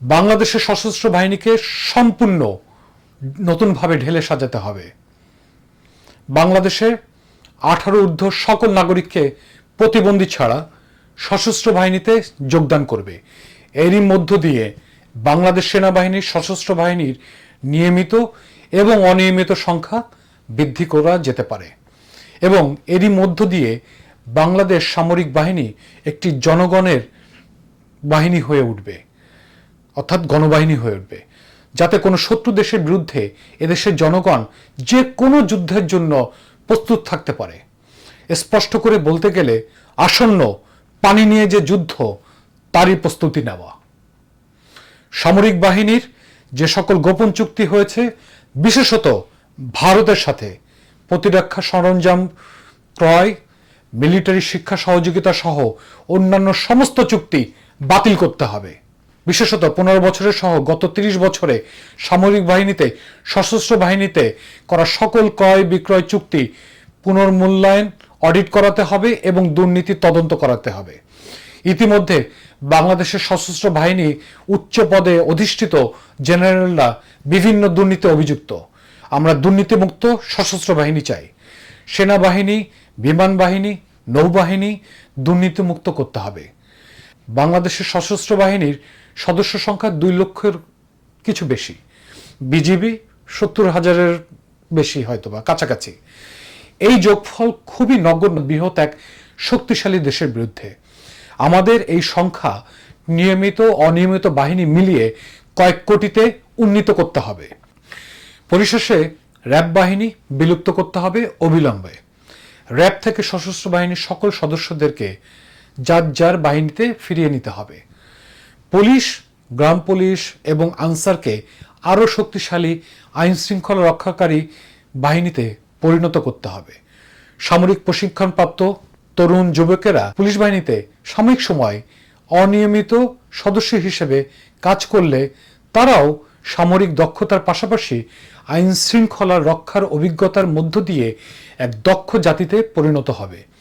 বাংলাদেশের সশস্ত্র বাহিনীকে সম্পূর্ণ নতুনভাবে ঢেলে সাজাতে হবে। বাংলাদেশে আঠারো ঊর্ধ্ব সকল নাগরিককে প্রতিবন্ধী ছাড়া সশস্ত্র বাহিনীতে যোগদান করবে। এরই মধ্য দিয়ে বাংলাদেশ সেনাবাহিনীর সশস্ত্র বাহিনীর নিয়মিত এবং অনিয়মিত সংখ্যা বৃদ্ধি করা যেতে পারে এবং এরই মধ্য দিয়ে বাংলাদেশ সামরিক বাহিনী একটি জনগণের বাহিনী হয়ে উঠবে। অর্থাৎ গণবাহিনী হয়ে উঠবে, যাতে কোনো শত্রু দেশের বিরুদ্ধে এদেশের জনগণ যে কোনো যুদ্ধের জন্য প্রস্তুত থাকতে পারে। স্পষ্ট করে বলতে গেলে আসন্ন পানি নিয়ে যে যুদ্ধ, তারই প্রস্তুতি নেওয়া। সামরিক বাহিনীর যে সকল গোপন চুক্তি হয়েছে, বিশেষত ভারতের সাথে প্রতিরক্ষা সরঞ্জাম, ক্রয়, মিলিটারি শিক্ষা সহযোগিতা সহ অন্যান্য সমস্ত চুক্তি বাতিল করতে হবে। বিশেষত পনেরো বছরের সহ গত তিরিশ বছরে সামরিক বাহিনীতে, সশস্ত্র বাহিনীতে করা সকল ক্রয় বিক্রয় চুক্তি পুনর্মূল্যায়ন, অডিট করাতে হবে এবং দুর্নীতি তদন্ত করাতে হবে। ইতিমধ্যে বাংলাদেশের সশস্ত্র বাহিনী উচ্চ পদে অধিষ্ঠিত জেনারেলরা বিভিন্ন দুর্নীতি অভিযুক্ত। আমরা দুর্নীতিমুক্ত সশস্ত্র বাহিনী চাই। সেনাবাহিনী, বিমান বাহিনী, নৌবাহিনী দুর্নীতিমুক্ত করতে হবে। বাংলাদেশের সশস্ত্র বাহিনীর সদস্য সংখ্যা দুই লক্ষের কিছু বেশি। বিজিবি সত্তর হাজারের বেশি হয়তো বা কাছাকাছি। এই যোগফল খুবই নগণ্য, বৃহৎ এক শক্তিশালী দেশের বিরুদ্ধে। আমাদের এই সংখ্যা নিয়মিত, অনিয়মিত বাহিনী মিলিয়ে কয়েক কোটিতে উন্নীত করতে হবে। পরিশেষে র্যাব বাহিনী বিলুপ্ত করতে হবে অবিলম্বে। র্যাব থেকে সশস্ত্র বাহিনীর সকল সদস্যদেরকে যার যার বাহিনীতে ফিরিয়ে নিতে হবে। পুলিশ, গ্রাম পুলিশ এবং আনসারকে আরও শক্তিশালী আইন শৃঙ্খলা রক্ষাকারী বাহিনীতে পরিণত করতে হবে। সামরিক প্রশিক্ষণপ্রাপ্ত তরুণ যুবকেরা পুলিশ বাহিনীতে সাময়িক সময় অনিয়মিত সদস্য হিসেবে কাজ করলে তারাও সামরিক দক্ষতার পাশাপাশি আইন শৃঙ্খলা রক্ষার অভিজ্ঞতার মধ্য দিয়ে এক দক্ষ জাতিতে পরিণত হবে।